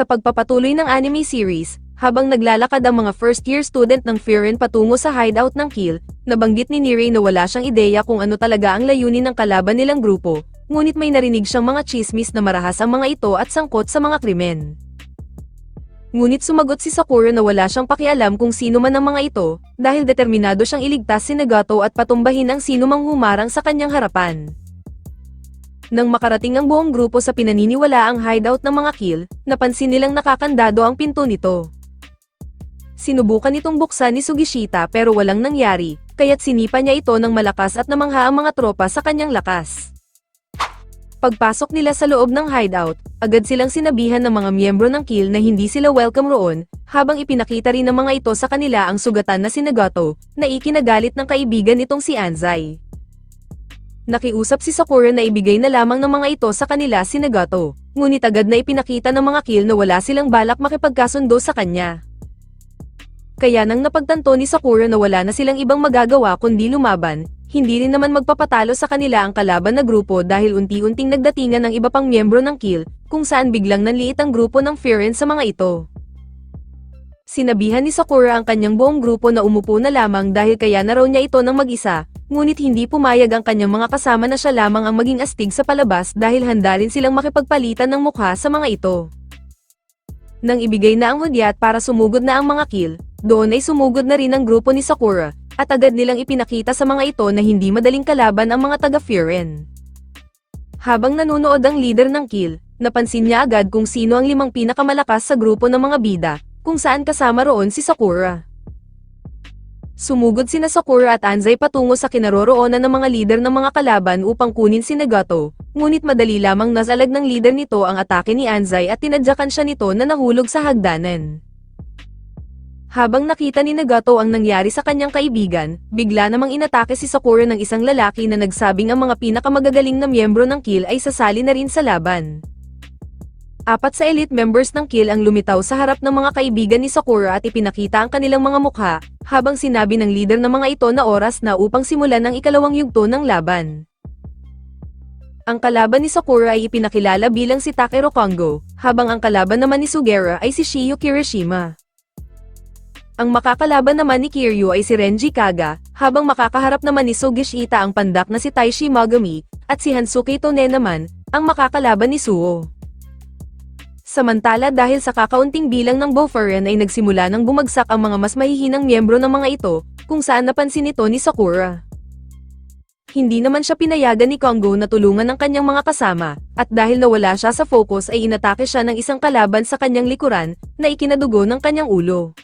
Sa pagpapatuloy ng anime series, habang naglalakad ang mga first-year student ng Firen patungo sa hideout ng Kill, nabanggit ni Nirei na wala siyang ideya kung ano talaga ang layunin ng kalaban nilang grupo, ngunit may narinig siyang mga chismis na marahas ang mga ito at sangkot sa mga krimen. Ngunit sumagot si Sakura na wala siyang pakialam kung sino man ang mga ito, dahil determinado siyang iligtas si Nagato at patumbahin ang sino mang humarang sa kanyang harapan. Nang makarating ang buong grupo sa pinaniniwalaang hideout ng mga kill, napansin nilang nakakandado ang pinto nito. Sinubukan itong buksan ni Sugishita pero walang nangyari, kaya't sinipa niya ito ng malakas at namangha ang mga tropa sa kanyang lakas. Pagpasok nila sa loob ng hideout, agad silang sinabihan ng mga miyembro ng kill na hindi sila welcome roon, habang ipinakita rin ng mga ito sa kanila ang sugatan na sinagato, na ikinagalit ng kaibigan nitong si Anzai. Nakiusap si Sakura na ibigay na lamang ng mga ito sa kanila si Nagato, ngunit agad na ipinakita ng mga kill na wala silang balak makipagkasundo sa kanya. Kaya nang napagtanto ni Sakura na wala na silang ibang magagawa kundi lumaban, hindi rin naman magpapatalo sa kanila ang kalaban na grupo dahil unti-unting nagdatingan ng iba pang miyembro ng kill, kung saan biglang nanliit ang grupo ng Firen sa mga ito. Sinabihan ni Sakura ang kanyang buong grupo na umupo na lamang dahil kaya na raw niya ito ng mag-isa, ngunit hindi pumayag ang kanyang mga kasama na siya lamang ang maging astig sa palabas dahil handa rin silang makipagpalitan ng mukha sa mga ito. Nang ibigay na ang hudyat para sumugod na ang mga kill, doon ay sumugod na rin ang grupo ni Sakura, at agad nilang ipinakita sa mga ito na hindi madaling kalaban ang mga taga-Firen. Habang nanonood ang leader ng kill, napansin niya agad kung sino ang limang pinakamalakas sa grupo ng mga bida, kung saan kasama roon si Sakura. Sumugod sina Sakura at Anzai patungo sa kinaroroonan ng mga leader ng mga kalaban upang kunin si Nagato, ngunit madali lamang nasalag ng leader nito ang atake ni Anzai at tinadyakan siya nito na nahulog sa hagdanan. Habang nakita ni Nagato ang nangyari sa kanyang kaibigan, bigla namang inatake si Sakura ng isang lalaki na nagsabing ang mga pinakamagagaling na miyembro ng kill ay sasali na rin sa laban. Apat sa elite members ng kill ang lumitaw sa harap ng mga kaibigan ni Sakura at ipinakita ang kanilang mga mukha, habang sinabi ng leader ng mga ito na oras na upang simulan ang ikalawang yugto ng laban. Ang kalaban ni Sakura ay ipinakilala bilang si Takeru Kongo, habang ang kalaban naman ni Sugera ay si Shiyu Kirishima. Ang makakalaban naman ni Kiryu ay si Renji Kaga, habang makakaharap naman ni Sugishita ang pandak na si Taishi Mogami, at si Hansuke Tone naman, ang makakalaban ni Suo. Samantala dahil sa kakaunting bilang ng Boferen ay nagsimula ng bumagsak ang mga mas mahihinang miyembro ng mga ito, kung saan napansin ito ni Sakura. Hindi naman siya pinayagan ni Kongo na tulungan ng kanyang mga kasama, at dahil nawala siya sa focus ay inatake siya ng isang kalaban sa kanyang likuran, na ikinadugo ng kanyang ulo.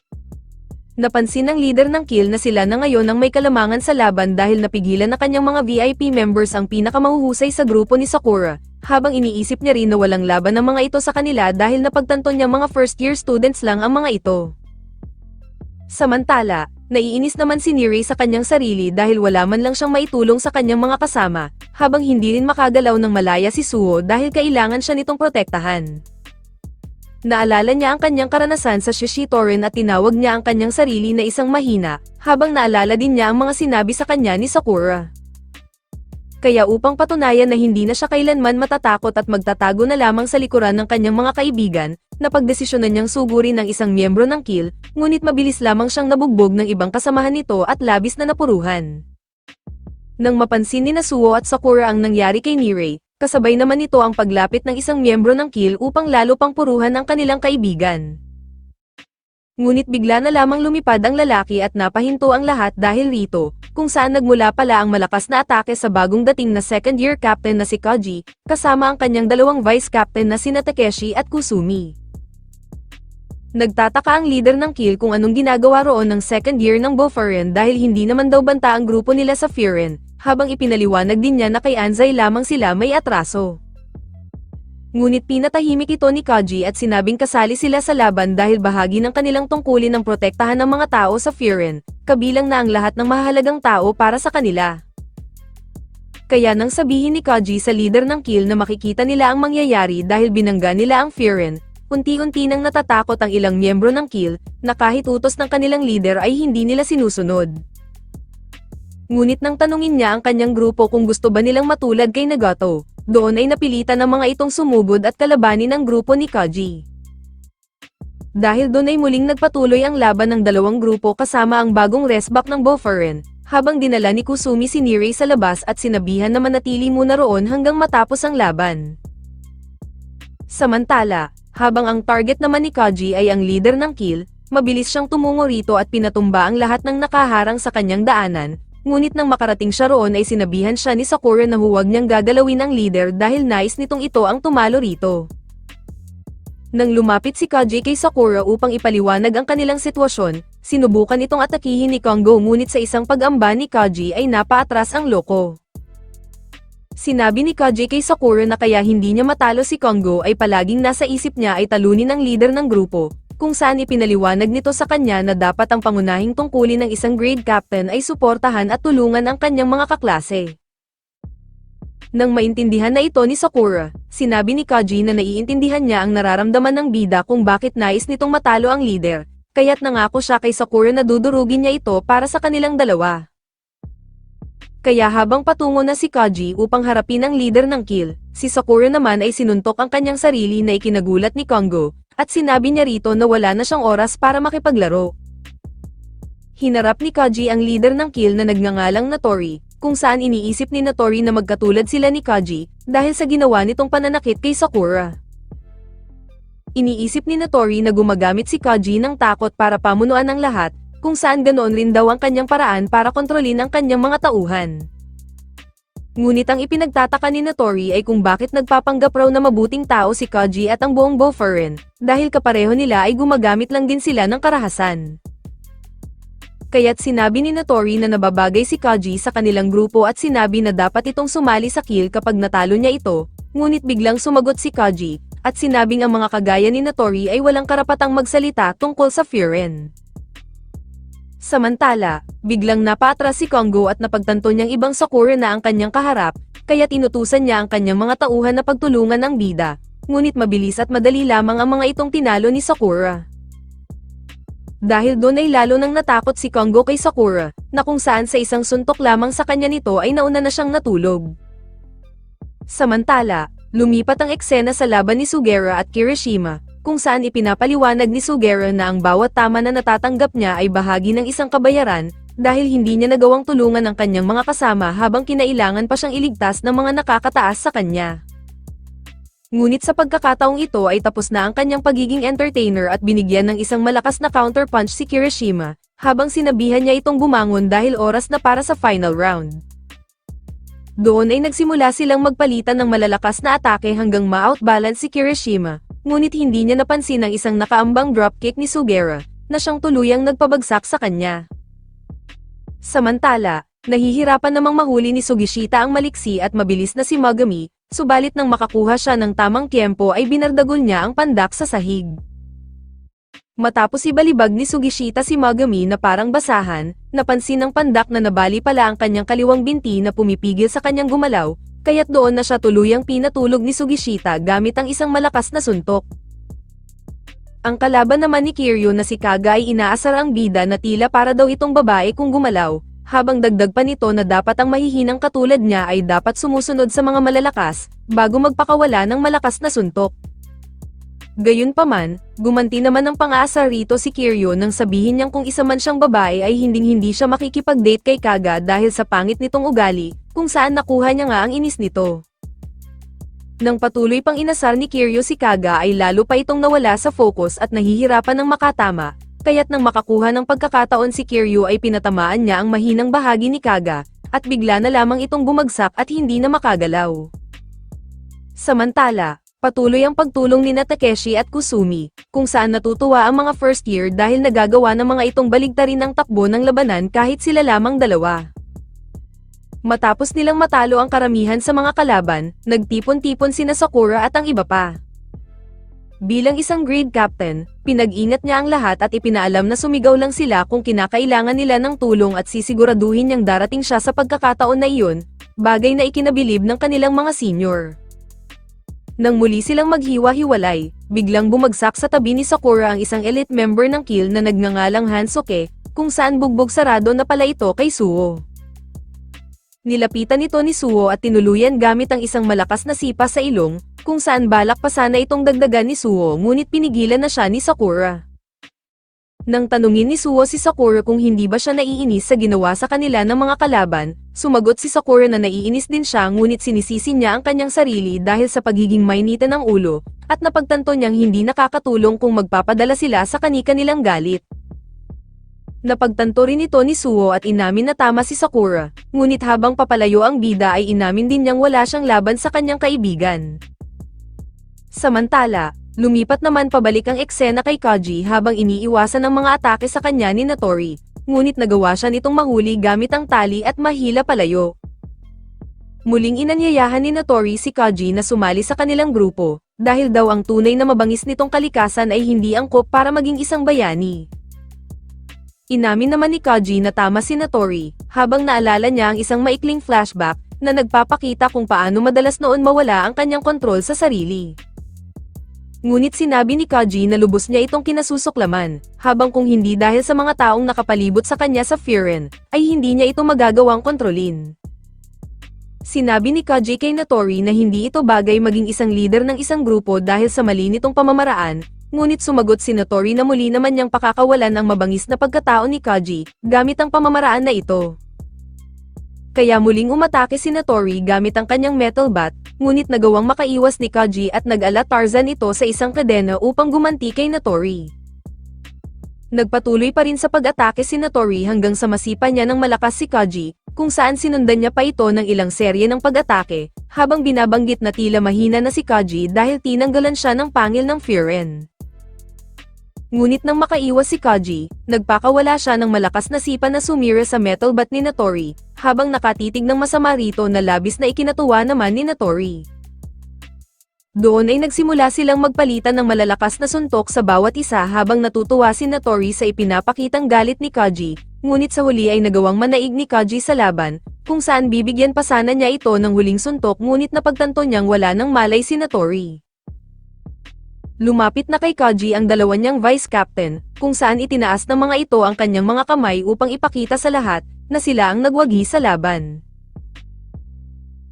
Napansin ng leader ng kill na sila na ngayon ang may kalamangan sa laban dahil napigilan na kanyang mga VIP members ang pinakamahuhusay sa grupo ni Sakura, habang iniisip niya rin na walang laban ng mga ito sa kanila dahil napagtanto niya mga first year students lang ang mga ito. Samantala, naiinis naman si Niri sa kanyang sarili dahil wala man lang siyang maitulong sa kanyang mga kasama, habang hindi rin makagalaw ng malaya si Suo dahil kailangan siya nitong protektahan. Naalala niya ang kanyang karanasan sa Shishitorin at tinawag niya ang kanyang sarili na isang mahina, habang naalala din niya ang mga sinabi sa kanya ni Sakura. Kaya upang patunayan na hindi na siya kailanman matatakot at magtatago na lamang sa likuran ng kanyang mga kaibigan, napagdesisyonan niyang sugurin ng isang miyembro ng kill, ngunit mabilis lamang siyang nabugbog ng ibang kasamahan nito at labis na napuruhan. Nang mapansin ni Nasuo at Sakura ang nangyari kay Nirei, kasabay naman nito ang paglapit ng isang miyembro ng kill upang lalo pang puruhan ang kanilang kaibigan. Ngunit bigla na lamang lumipad ang lalaki at napahinto ang lahat dahil rito, kung saan nagmula pala ang malakas na atake sa bagong dating na second year captain na si Kaji, kasama ang kanyang dalawang vice captain na sina Takeshi at Kusumi. Nagtataka ang leader ng kill kung anong ginagawa roon ng second year ng Boferen dahil hindi naman daw banta ang grupo nila sa Firen, habang ipinaliwanag din niya na kay Anzai lamang sila may atraso. Ngunit pinatahimik ito ni Kaji at sinabing kasali sila sa laban dahil bahagi ng kanilang tungkulin ang protektahan ng mga tao sa Firen, kabilang na ang lahat ng mahalagang tao para sa kanila. Kaya nang sabihin ni Kaji sa leader ng kill na makikita nila ang mangyayari dahil binangga nila ang Firen, unti-unti nang natatakot ang ilang miyembro ng kill, na kahit utos ng kanilang leader ay hindi nila sinusunod. Ngunit nang tanungin niya ang kanyang grupo kung gusto ba nilang matulad kay Nagato, doon ay napilitan ng mga itong sumugod at kalabanin ang grupo ni Kaji. Dahil doon ay muling nagpatuloy ang laban ng dalawang grupo kasama ang bagong resback ng Boferen, habang dinala ni Kusumi si Nirei sa labas at sinabihan na manatili muna roon hanggang matapos ang laban. Samantala, habang ang target naman ni Kaji ay ang leader ng kill, mabilis siyang tumungo rito at pinatumba ang lahat ng nakaharang sa kanyang daanan, ngunit nang makarating siya roon ay sinabihan siya ni Sakura na huwag niyang gagalawin ang leader dahil nais nitong ito ang tumalo rito. Nang lumapit si Kaji kay Sakura upang ipaliwanag ang kanilang sitwasyon, sinubukan itong atakihin ni Kongo ngunit sa isang pag-amba ni Kaji ay napaatras ang loko. Sinabi ni Kaji kay Sakura na kaya hindi niya matalo si Kongo ay palaging nasa isip niya ay talunin ang leader ng grupo, kung saan ipinaliwanag nito sa kanya na dapat ang pangunahing tungkulin ng isang grade captain ay suportahan at tulungan ang kanyang mga kaklase. Nang maintindihan na ito ni Sakura, sinabi ni Kaji na naiintindihan niya ang nararamdaman ng bida kung bakit nais nitong matalo ang leader, kaya't nangako siya kay Sakura na dudurugin niya ito para sa kanilang dalawa. Kaya habang patungo na si Kaji upang harapin ang leader ng kill, si Sakura naman ay sinuntok ang kanyang sarili na ikinagulat ni Kongo, at sinabi niya rito na wala na siyang oras para makipaglaro. Hinarap ni Kaji ang leader ng kill na nagngangalang Natori, kung saan iniisip ni Natori na magkatulad sila ni Kaji, dahil sa ginawa nitong pananakit kay Sakura. Iniisip ni Natori na gumagamit si Kaji ng takot para pamunuan ang lahat, kung saan ganoon rin daw ang kanyang paraan para kontrolin ang kanyang mga tauhan. Ngunit ang ipinagtataka ni Natori ay kung bakit nagpapanggap raw na mabuting tao si Kaji at ang buong Boferen, dahil kapareho nila ay gumagamit lang din sila ng karahasan. Kaya't sinabi ni Natori na nababagay si Kaji sa kanilang grupo at sinabi na dapat itong sumali sa kill kapag natalo niya ito, ngunit biglang sumagot si Kaji, at sinabing ang mga kagaya ni Natori ay walang karapatang magsalita tungkol sa Furen. Samantala, biglang napatras si Kongo at napagtanto niyang ibang Sakura na ang kanyang kaharap, kaya tinutusan niya ang kanyang mga tauhan na pagtulungan ang bida, ngunit mabilis at madali lamang ang mga itong tinalo ni Sakura. Dahil doon ay lalo nang natakot si Kongo kay Sakura, na kung saan sa isang suntok lamang sa kanya nito ay nauna na siyang natulog. Samantala, lumipat ang eksena sa laban ni Sugera at Kirishima, kung saan ipinapaliwanag ni Sugera na ang bawat tama na natatanggap niya ay bahagi ng isang kabayaran, dahil hindi niya nagawang tulungan ang kanyang mga kasama habang kinailangan pa siyang iligtas ng mga nakakataas sa kanya. Ngunit sa pagkakataong ito ay tapos na ang kanyang pagiging entertainer at binigyan ng isang malakas na counterpunch si Kirishima, habang sinabihan niya itong bumangon dahil oras na para sa final round. Doon ay nagsimula silang magpalitan ng malalakas na atake hanggang ma-outbalance si Kirishima, ngunit hindi niya napansin ang isang nakaambang dropkick ni Sugera, na siyang tuluyang nagpabagsak sa kanya. Samantala, nahihirapan namang mahuli ni Sugishita ang maliksi at mabilis na si Magami, subalit nang makakuha siya ng tamang tiempo ay binardagol niya ang pandak sa sahig. Matapos ibalibag ni Sugishita si Magami na parang basahan, napansin ng pandak na nabali pala ang kanyang kaliwang binti na pumipigil sa kanyang gumalaw, kaya't doon na siya tuluyang pinatulog ni Sugishita gamit ang isang malakas na suntok. Ang kalaban naman ni Kiryu na si Kaga ay inaasar ang bida na tila para daw itong babae kung gumalaw, habang dagdag pa nito na dapat ang mahihinang katulad niya ay dapat sumusunod sa mga malalakas, bago magpakawala ng malakas na suntok. Gayunpaman, gumanti naman ng pang-aasar rito si Kiryu nang sabihin niyang kung isa man siyang babae ay hinding-hindi siya makikipag-date kay Kaga dahil sa pangit nitong ugali, kung saan nakuha niya nga ang inis nito. Nang patuloy pang inasar ni Kiryu si Kaga ay lalo pa itong nawala sa focus at nahihirapan ng makatama, kaya't nang makakuha ng pagkakataon si Kiryu ay pinatamaan niya ang mahinang bahagi ni Kaga, at bigla na lamang itong bumagsak at hindi na makagalaw. Samantala, patuloy ang pagtulong ni Takeshi at Kusumi, kung saan natutuwa ang mga first year dahil nagagawa ng mga itong baligtarin ang takbo ng labanan kahit sila lamang dalawa. Matapos nilang matalo ang karamihan sa mga kalaban, nagtipon-tipon sina Sakura at ang iba pa. Bilang isang grade captain, pinag-ingat niya ang lahat at ipinaalam na sumigaw lang sila kung kinakailangan nila ng tulong at sisiguraduhin niyang darating siya sa pagkakataon na iyon, bagay na ikinabilib ng kanilang mga senior. Nang muli silang maghiwa-hiwalay, biglang bumagsak sa tabi ni Sakura ang isang elite member ng kill na nagngangalang Hansoke, kung saan bugbog sarado na pala ito kay Suo. Nilapitan ito ni Suo at tinuluyan gamit ang isang malakas na sipa sa ilong, kung saan balak pa sana itong dagdagan ni Suho ngunit pinigilan na siya ni Sakura. Nang tanungin ni Suho si Sakura kung hindi ba siya naiinis sa ginawa sa kanila ng mga kalaban, sumagot si Sakura na naiinis din siya ngunit sinisisi niya ang kanyang sarili dahil sa pagiging mainitan ng ulo, at napagtanto niyang hindi nakakatulong kung magpapadala sila sa kani-kanilang galit. Napagtanto rin ito ni Suho at inamin na tama si Sakura, ngunit habang papalayo ang bida ay inamin din niyang wala siyang laban sa kanyang kaibigan. Samantala, lumipat naman pabalik ang eksena kay Kaji habang iniiwasan ng mga atake sa kanya ni Natori, ngunit nagawa siya nitong mahuli gamit ang tali at mahila palayo. Muling inanyayahan ni Natori si Kaji na sumali sa kanilang grupo, dahil daw ang tunay na mabangis nitong kalikasan ay hindi angkop para maging isang bayani. Inamin naman ni Kaji na tama si Natori, habang naalala niya ang isang maikling flashback, na nagpapakita kung paano madalas noon mawala ang kanyang kontrol sa sarili. Ngunit sinabi ni Kaji na lubos niya itong kinasusuklaman, habang kung hindi dahil sa mga taong nakapalibot sa kanya sa Firen, ay hindi niya ito magagawang kontrolin. Sinabi ni Kaji kay Natori na hindi ito bagay maging isang leader ng isang grupo dahil sa mali nitong pamamaraan, ngunit sumagot si Natori na muli naman niyang pakakawalan ang mabangis na pagkatao ni Kaji, gamit ang pamamaraan na ito. Kaya muling umatake si Natori gamit ang kanyang metal bat, ngunit nagawang makaiwas ni Kaji at nag-ala Tarzan ito sa isang kadena upang gumanti kay Natori. Nagpatuloy pa rin sa pag-atake si Natori hanggang sa masipa niya ng malakas si Kaji, kung saan sinundan niya pa ito ng ilang serye ng pag-atake, habang binabanggit na tila mahina na si Kaji dahil tinanggalan siya ng pangil ng Firen. Ngunit nang makaiwas si Kaji, nagpakawala siya ng malakas na sipa na sumira sa metal bat ni Natori, habang nakatitig ng masama rito na labis na ikinatuwa naman ni Natori. Doon ay nagsimula silang magpalitan ng malalakas na suntok sa bawat isa habang natutuwa si Natori sa ipinapakitang galit ni Kaji, ngunit sa huli ay nagawang manaig ni Kaji sa laban, kung saan bibigyan pa sana niya ito ng huling suntok ngunit napagtanto niyang wala ng malay si Natori. Lumapit na kay Kaji ang dalawa niyang vice captain, kung saan itinaas ng mga ito ang kanyang mga kamay upang ipakita sa lahat, na sila ang nagwagi sa laban.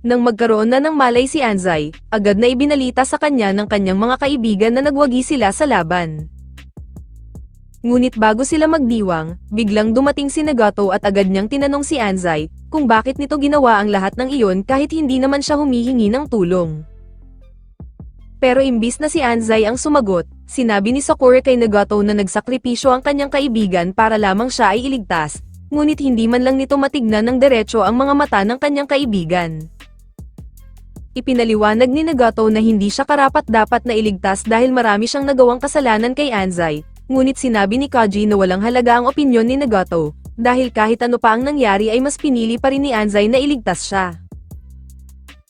Nang magkaroon na ng malay si Anzai, agad na ibinalita sa kanya ng kanyang mga kaibigan na nagwagi sila sa laban. Ngunit bago sila magdiwang, biglang dumating si Nagato at agad niyang tinanong si Anzai, kung bakit nito ginawa ang lahat ng iyon kahit hindi naman siya humihingi ng tulong. Pero imbis na si Anzai ang sumagot, sinabi ni Sakura kay Nagato na nagsakripisyo ang kanyang kaibigan para lamang siya ay iligtas, ngunit hindi man lang nito matignan ng diretsyo ang mga mata ng kanyang kaibigan. Ipinaliwanag ni Nagato na hindi siya karapat-dapat na iligtas dahil marami siyang nagawang kasalanan kay Anzai, ngunit sinabi ni Kaji na walang halaga ang opinyon ni Nagato, dahil kahit ano pa ang nangyari ay mas pinili pa rin ni Anzai na iligtas siya.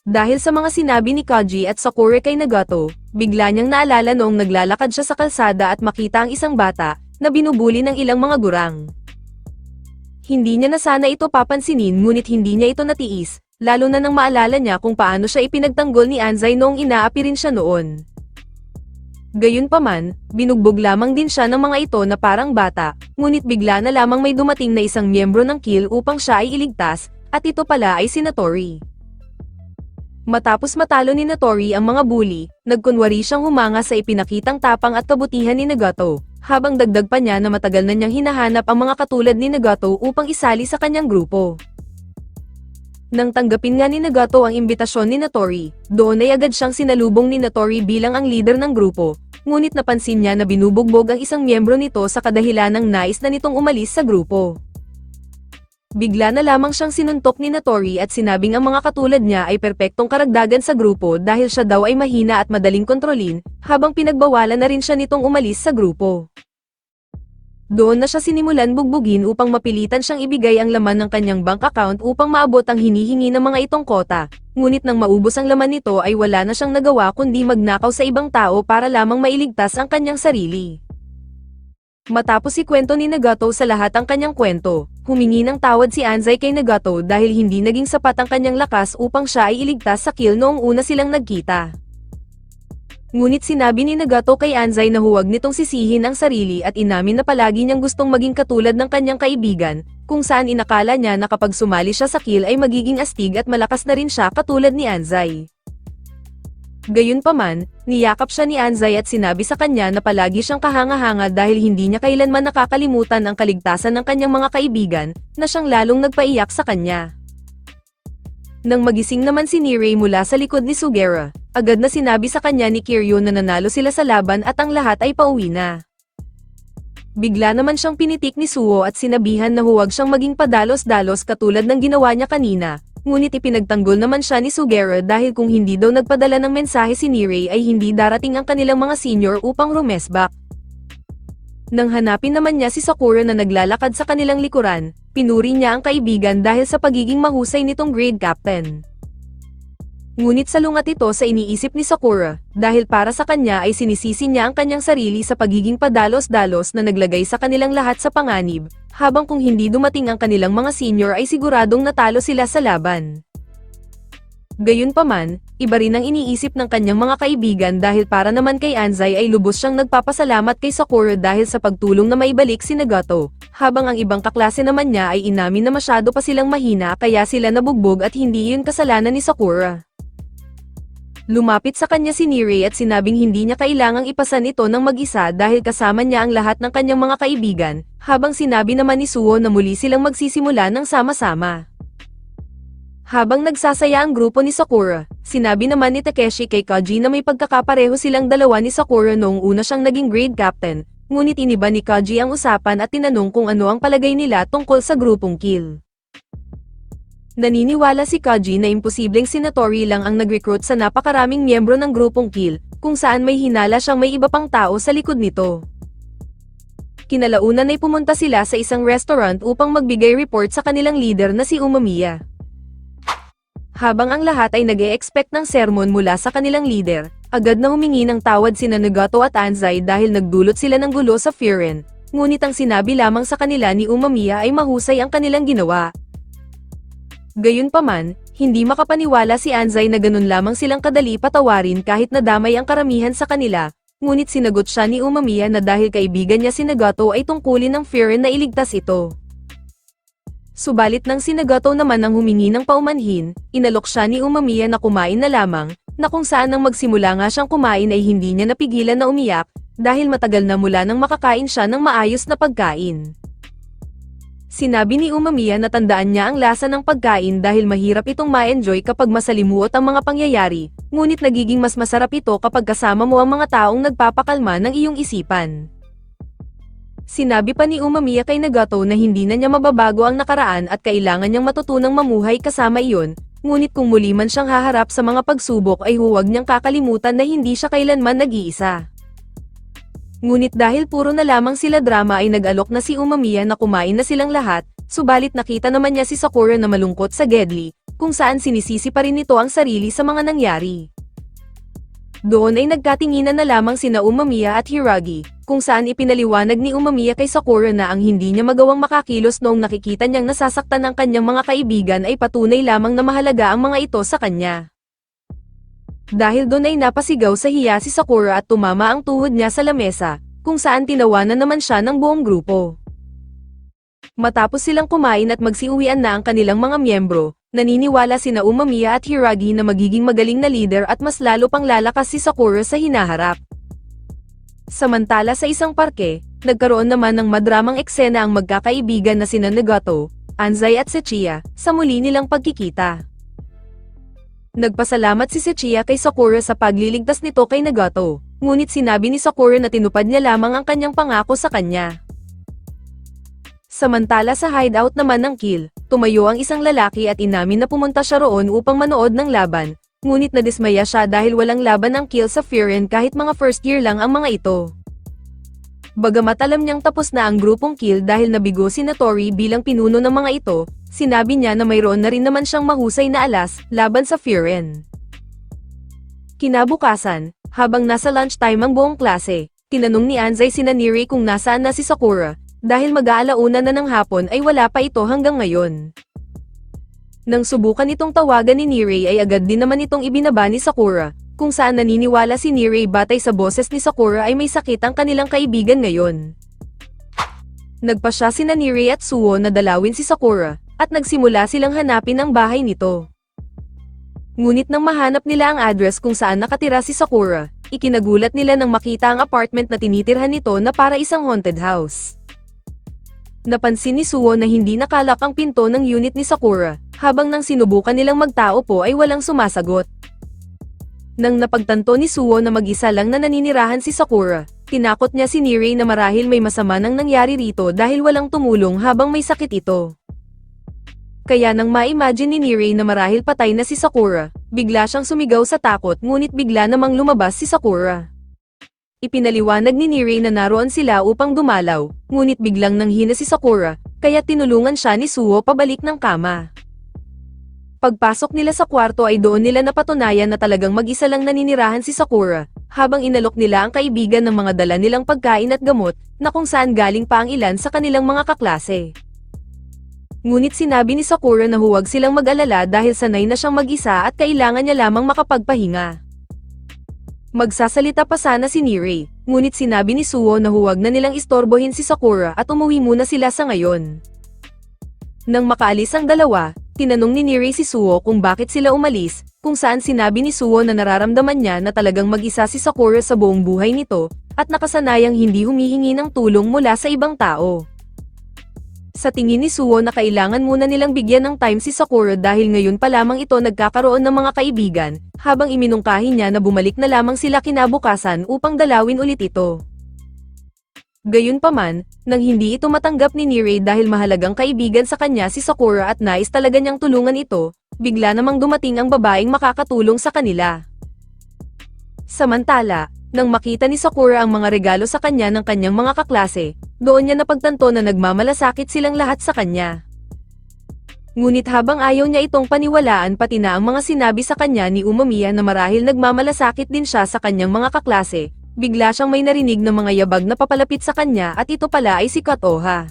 Dahil sa mga sinabi ni Kaji at Sakura kay Nagato, bigla niyang naalala noong naglalakad siya sa kalsada at makita ang isang bata, na binubuli ng ilang mga gurang. Hindi niya na sana ito papansinin ngunit hindi niya ito natiis, lalo na nang maalala niya kung paano siya ipinagtanggol ni Anzai noong inaapi rin siya noon. Gayunpaman, binugbog lamang din siya ng mga ito na parang bata, ngunit bigla na lamang may dumating na isang miyembro ng kill upang siya ay iligtas, at ito pala ay si Natori. Matapos matalo ni Natori ang mga bully, nagkunwari siyang humanga sa ipinakitang tapang at kabutihan ni Nagato, habang dagdag pa niya na matagal na niyang hinahanap ang mga katulad ni Nagato upang isali sa kanyang grupo. Nang tanggapin nga ni Nagato ang imbitasyon ni Natori, doon ay agad siyang sinalubong ni Natori bilang ang leader ng grupo, ngunit napansin niya na binubugbog ang isang miyembro nito sa kadahilan ng nais na nitong umalis sa grupo. Bigla na lamang siyang sinuntok ni Natori at sinabing ang mga katulad niya ay perpektong karagdagan sa grupo dahil siya daw ay mahina at madaling kontrolin, habang pinagbawalan na rin siya nitong umalis sa grupo. Doon na siya sinimulan bugbugin upang mapilitan siyang ibigay ang laman ng kanyang bank account upang maabot ang hinihingi ng mga itong kota, ngunit nang maubos ang laman nito ay wala na siyang nagawa kundi magnakaw sa ibang tao para lamang mailigtas ang kanyang sarili. Matapos ikwento ni Nagato sa lahat ang kanyang kwento, humingi ng tawad si Anzai kay Nagato dahil hindi naging sapat ang kanyang lakas upang siya ay iligtas sa kill noong una silang nagkita. Ngunit sinabi ni Nagato kay Anzai na huwag nitong sisihin ang sarili at inamin na palagi niyang gustong maging katulad ng kanyang kaibigan, kung saan inakala niya na kapag sumali siya sa kill ay magiging astig at malakas na rin siya katulad ni Anzai. Gayunpaman, niyakap siya ni Anzai at sinabi sa kanya na palagi siyang kahanga-hanga dahil hindi niya kailanman nakakalimutan ang kaligtasan ng kanyang mga kaibigan, na siyang lalong nagpaiyak sa kanya. Nang magising naman si Nirei mula sa likod ni Sugera, agad na sinabi sa kanya ni Kiryu na nanalo sila sa laban at ang lahat ay pauwi na. Bigla naman siyang pinitik ni Suo at sinabihan na huwag siyang maging padalos-dalos katulad ng ginawa niya kanina, ngunit ipinagtanggol naman siya ni Sugera dahil kung hindi daw nagpadala ng mensahe si Nirei ay hindi darating ang kanilang mga senior upang rumesbak. Nang hanapin naman niya si Sakura na naglalakad sa kanilang likuran, pinuri niya ang kaibigan dahil sa pagiging mahusay nitong grade captain. Ngunit salungat ito sa iniisip ni Sakura, dahil para sa kanya ay sinisisi niya ang kanyang sarili sa pagiging padalos-dalos na naglagay sa kanilang lahat sa panganib, habang kung hindi dumating ang kanilang mga senior ay siguradong natalo sila sa laban. Gayunpaman, iba rin ang iniisip ng kanyang mga kaibigan dahil para naman kay Anzai ay lubos siyang nagpapasalamat kay Sakura dahil sa pagtulong na maibalik si Nagato, habang ang ibang kaklase naman niya ay inamin na masyado pa silang mahina kaya sila nabugbog at hindi yun kasalanan ni Sakura. Lumapit sa kanya si Niri at sinabing hindi niya kailangang ipasan ito ng mag-isa dahil kasama niya ang lahat ng kanyang mga kaibigan, habang sinabi naman ni Suo na muli silang magsisimula ng sama-sama. Habang nagsasaya ang grupo ni Sakura, sinabi naman ni Takeshi kay Kaji na may pagkakapareho silang dalawa ni Sakura noong una siyang naging grade captain, ngunit iniba ni Kaji ang usapan at tinanong kung ano ang palagay nila tungkol sa grupong kill. Naniniwala si Kaji na imposibleng si Natori lang ang nag-recruit sa napakaraming miyembro ng grupong Kill, kung saan may hinala siyang may iba pang tao sa likod nito. Kinalaunan ay pumunta sila sa isang restaurant upang magbigay report sa kanilang leader na si Umamiya. Habang ang lahat ay nag expect ng sermon mula sa kanilang leader, agad na humingi ng tawad sina Nagato at Anzai dahil nagdulot sila ng gulo sa Furen, ngunit ang sinabi lamang sa kanila ni Umamiya ay mahusay ang kanilang ginawa. Gayunpaman, hindi makapaniwala si Anzai na ganun lamang silang kadali patawarin kahit nadamay ang karamihan sa kanila, ngunit sinagot siya ni Umamiya na dahil kaibigan niya si Nagato ay tungkulin ng Furen na iligtas ito. Subalit nang si Nagato naman ang humingi ng paumanhin, inalok siya ni Umamiya na kumain na lamang, na kung saan nang magsimula nga siyang kumain ay hindi niya napigilan na umiyak, dahil matagal na mula nang makakain siya ng maayos na pagkain. Sinabi ni Umamiya na tandaan niya ang lasa ng pagkain dahil mahirap itong ma-enjoy kapag masalimuot ang mga pangyayari, ngunit nagiging mas masarap ito kapag kasama mo ang mga taong nagpapakalma ng iyong isipan. Sinabi pa ni Umamiya kay Nagato na hindi na niya mababago ang nakaraan at kailangan niyang matutunang mamuhay kasama iyon, ngunit kung muli man siyang haharap sa mga pagsubok ay huwag niyang kakalimutan na hindi siya kailanman nag-iisa. Ngunit dahil puro na lamang sila drama ay nag-alok na si Umamiya na kumain na silang lahat, subalit nakita naman niya si Sakura na malungkot sa Gedli, kung saan sinisisi pa rin nito ang sarili sa mga nangyari. Doon ay nagkatinginan na lamang sina Umamiya at Hiragi, kung saan ipinaliwanag ni Umamiya kay Sakura na ang hindi niya magawang makakilos noong nakikita niyang nasasaktan ng kanyang mga kaibigan ay patunay lamang na mahalaga ang mga ito sa kanya. Dahil doon ay napasigaw sa hiya si Sakura at tumama ang tuhod niya sa lamesa, kung saan tinawanan naman siya ng buong grupo. Matapos silang kumain at magsiuwian na ang kanilang mga miyembro, naniniwala sina Umamiya at Hiragi na magiging magaling na leader at mas lalo pang lalakas si Sakura sa hinaharap. Samantala sa isang parke, nagkaroon naman ng madramang eksena ang magkakaibigan na sina Nagato, Anzai at Sechiya, sa muli nilang pagkikita. Nagpasalamat si Sechiya kay Sakura sa pagliligtas nito kay Nagato, ngunit sinabi ni Sakura na tinupad niya lamang ang kanyang pangako sa kanya. Samantala sa hideout naman ng Kill, tumayo ang isang lalaki at inamin na pumunta siya roon upang manood ng laban, ngunit nadismaya siya dahil walang laban ng Kill sa Furen kahit mga first year lang ang mga ito. Bagamat alam niyang tapos na ang grupong Kill dahil nabigo si Natori bilang pinuno ng mga ito, sinabi niya na mayroon na rin naman siyang mahusay na alas, laban sa Furen. Kinabukasan, habang nasa lunchtime ang buong klase, tinanong ni Anzai si Naniri kung nasaan na si Sakura, dahil mag-aalauna na ng hapon ay wala pa ito hanggang ngayon. Nang subukan itong tawagan ni Nirei ay agad din naman itong ibinaba ni Sakura, kung saan naniniwala si Nirei batay sa boses ni Sakura ay may sakit ang kanilang kaibigan ngayon. Nagpa siya si Nirei at Suo na dalawin si Sakura, at nagsimula silang hanapin ang bahay nito. Ngunit nang mahanap nila ang address kung saan nakatira si Sakura, ikinagulat nila nang makita ang apartment na tinitirhan nito na para isang haunted house. Napansin ni Suo na hindi nakalak ang pinto ng unit ni Sakura, habang nang sinubukan nilang magtao po ay walang sumasagot. Nang napagtanto ni Suo na mag-isa lang na naninirahan si Sakura, tinakot niya si Nirei na marahil may masama nang nangyari rito dahil walang tumulong habang may sakit ito. Kaya nang ma-imagine ni Nirei na marahil patay na si Sakura, bigla siyang sumigaw sa takot ngunit bigla namang lumabas si Sakura. Ipinaliwanag ni Nirei na naroon sila upang dumalaw, ngunit biglang nanghina si Sakura, kaya tinulungan siya ni Suo pabalik ng kama. Pagpasok nila sa kwarto ay doon nila napatunayan na talagang mag-isa lang naninirahan si Sakura, habang inalok nila ang kaibigan ng mga dala nilang pagkain at gamot, na kung saan galing pa ang ilan sa kanilang mga kaklase. Ngunit sinabi ni Sakura na huwag silang mag-alala dahil sanay na siyang mag-isa at kailangan niya lamang makapagpahinga. Magsasalita pa sana si Nirei, ngunit sinabi ni Suo na huwag na nilang istorbohin si Sakura at umuwi muna sila sa ngayon. Nang makaalis ang dalawa, tinanong ni Nirei si Suo kung bakit sila umalis, kung saan sinabi ni Suo na nararamdaman niya na talagang mag-isa si Sakura sa buong buhay nito, at nakasanayang hindi humihingi ng tulong mula sa ibang tao. Sa tingin ni Suo na kailangan muna nilang bigyan ng time si Sakura dahil ngayon pa lamang ito nagkakaroon ng mga kaibigan, habang iminungkahi niya na bumalik na lamang sila kinabukasan upang dalawin ulit ito. Gayunpaman, nang hindi ito matanggap ni Nirei dahil mahalagang kaibigan sa kanya si Sakura at nais talaga niyang tulungan ito, bigla namang dumating ang babaeng makakatulong sa kanila. Samantala, nang makita ni Sakura ang mga regalo sa kanya ng kanyang mga kaklase, doon niya napagtanto na nagmamalasakit silang lahat sa kanya. Ngunit habang ayaw niya itong paniwalaan pati na ang mga sinabi sa kanya ni Umamiya na marahil nagmamalasakit din siya sa kanyang mga kaklase, bigla siyang may narinig na mga yabag na papalapit sa kanya at ito pala ay si Katoha.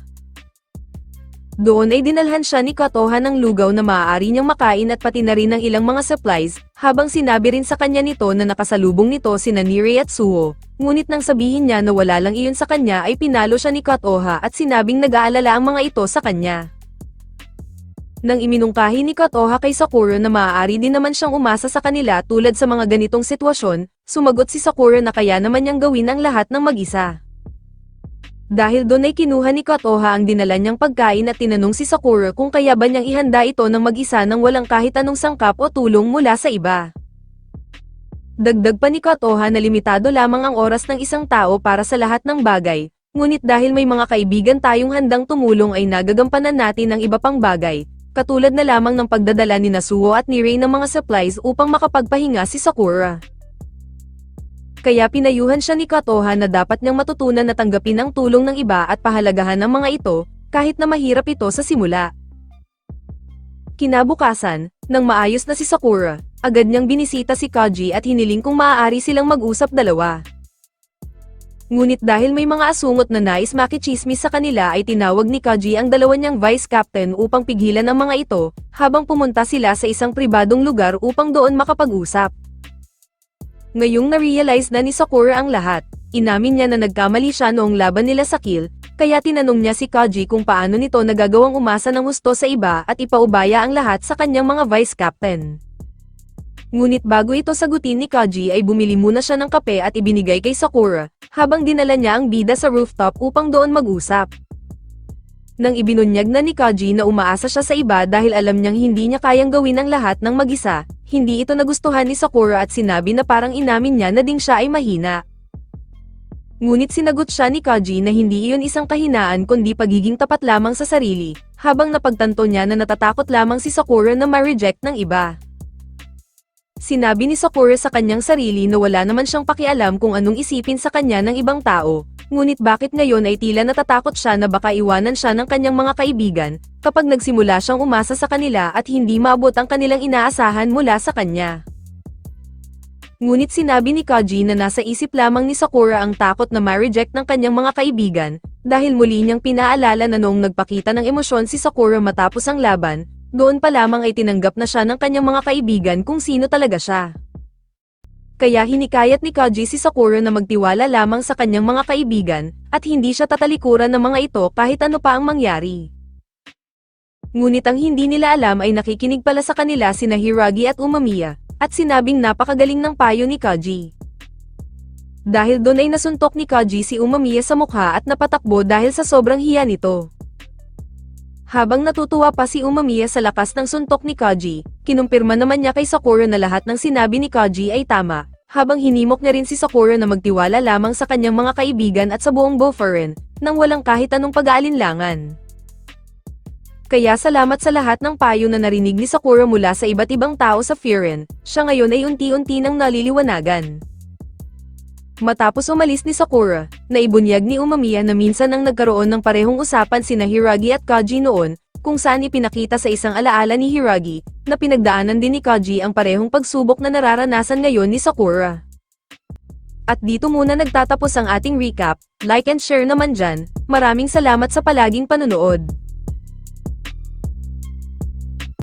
Doon ay dinalhan siya ni Katoha ng lugaw na maaari niyang makain at pati na rin ng ilang mga supplies, habang sinabi rin sa kanya nito na nakasalubong nito si Nire at Suo, ngunit nang sabihin niya na wala lang iyon sa kanya ay pinalo siya ni Katoha at sinabing nag-aalala ang mga ito sa kanya. Nang iminungkahi ni Katoha kay Sakura na maaari din naman siyang umasa sa kanila tulad sa mga ganitong sitwasyon, sumagot si Sakura na kaya naman niyang gawin ang lahat ng mag-isa. Dahil doon ay kinuha ni Katoha ang dinala niyang pagkain at tinanong si Sakura kung kaya ba niyang ihanda ito ng mag-isa nang walang kahit anong sangkap o tulong mula sa iba. Dagdag pa ni Katoha na limitado lamang ang oras ng isang tao para sa lahat ng bagay, ngunit dahil may mga kaibigan tayong handang tumulong ay nagagampanan natin ang iba pang bagay, katulad na lamang ng pagdadala ni Nasuo at ni Rei ng mga supplies upang makapagpahinga si Sakura kaya pinayuhan siya ni Katoha na dapat niyang matutunan na tanggapin ang tulong ng iba at pahalagahan ng mga ito, kahit na mahirap ito sa simula. Kinabukasan, nang maayos na si Sakura, agad niyang binisita si Kaji at hiniling kung maaari silang mag-usap dalawa. Ngunit dahil may mga asungot na nais makichismis sa kanila ay tinawag ni Kaji ang dalawa niyang vice captain upang pigilan ang mga ito, habang pumunta sila sa isang pribadong lugar upang doon makapag-usap. Ngayong na-realize na ni Sakura ang lahat, inamin niya na nagkamali siya noong laban nila sa kill, kaya tinanong niya si Kaji kung paano nito nagagawang umasa ng gusto sa iba at ipaubaya ang lahat sa kanyang mga vice captain. Ngunit bago ito sagutin ni Kaji ay bumili muna siya ng kape at ibinigay kay Sakura, habang dinala niya ang bida sa rooftop upang doon mag-usap. Nang ibinunyag na ni Kaji na umaasa siya sa iba dahil alam niyang hindi niya kayang gawin ang lahat ng mag-isa, hindi ito nagustuhan ni Sakura at sinabi na parang inamin niya na ding siya ay mahina. Ngunit sinagot siya ni Kaji na hindi iyon isang kahinaan kundi pagiging tapat lamang sa sarili, habang napagtanto niya na natatakot lamang si Sakura na ma-reject ng iba. Sinabi ni Sakura sa kanyang sarili na wala naman siyang pakialam kung anong isipin sa kanya ng ibang tao, ngunit bakit ngayon ay tila natatakot siya na baka iwanan siya ng kanyang mga kaibigan, kapag nagsimula siyang umasa sa kanila at hindi maabot ang kanilang inaasahan mula sa kanya. Ngunit sinabi ni Kaji na nasa isip lamang ni Sakura ang takot na ma-reject ng kanyang mga kaibigan, dahil muli niyang pinaalala na noong nagpakita ng emosyon si Sakura matapos ang laban, doon pa lamang ay tinanggap na siya ng kanyang mga kaibigan kung sino talaga siya. Kaya hinikayat ni Kaji si Sakura na magtiwala lamang sa kanyang mga kaibigan, at hindi siya tatalikuran ng mga ito kahit ano pa ang mangyari. Ngunit ang hindi nila alam ay nakikinig pala sa kanila sina Hiragi at Umamiya, at sinabing napakagaling ng payo ni Kaji. Dahil doon ay nasuntok ni Kaji si Umamiya sa mukha at napatakbo dahil sa sobrang hiya nito. Habang natutuwa pa si Umamiya sa lakas ng suntok ni Kaji, kinumpirma naman niya kay Sakura na lahat ng sinabi ni Kaji ay tama, habang hinimok niya rin si Sakura na magtiwala lamang sa kanyang mga kaibigan at sa buong Boferen, nang walang kahit anong pag-aalinlangan. Kaya salamat sa lahat ng payo na narinig ni Sakura mula sa iba't ibang tao sa Firen, siya ngayon ay unti-unti nang naliliwanagan. Matapos umalis ni Sakura, naibunyag ni Umamiya na minsan nang nagkaroon ng parehong usapan sina Hiragi at Kaji noon, kung saan ipinakita sa isang alaala ni Hiragi, na pinagdaanan din ni Kaji ang parehong pagsubok na nararanasan ngayon ni Sakura. At dito muna nagtatapos ang ating recap, like and share naman dyan, maraming salamat sa palaging panonood.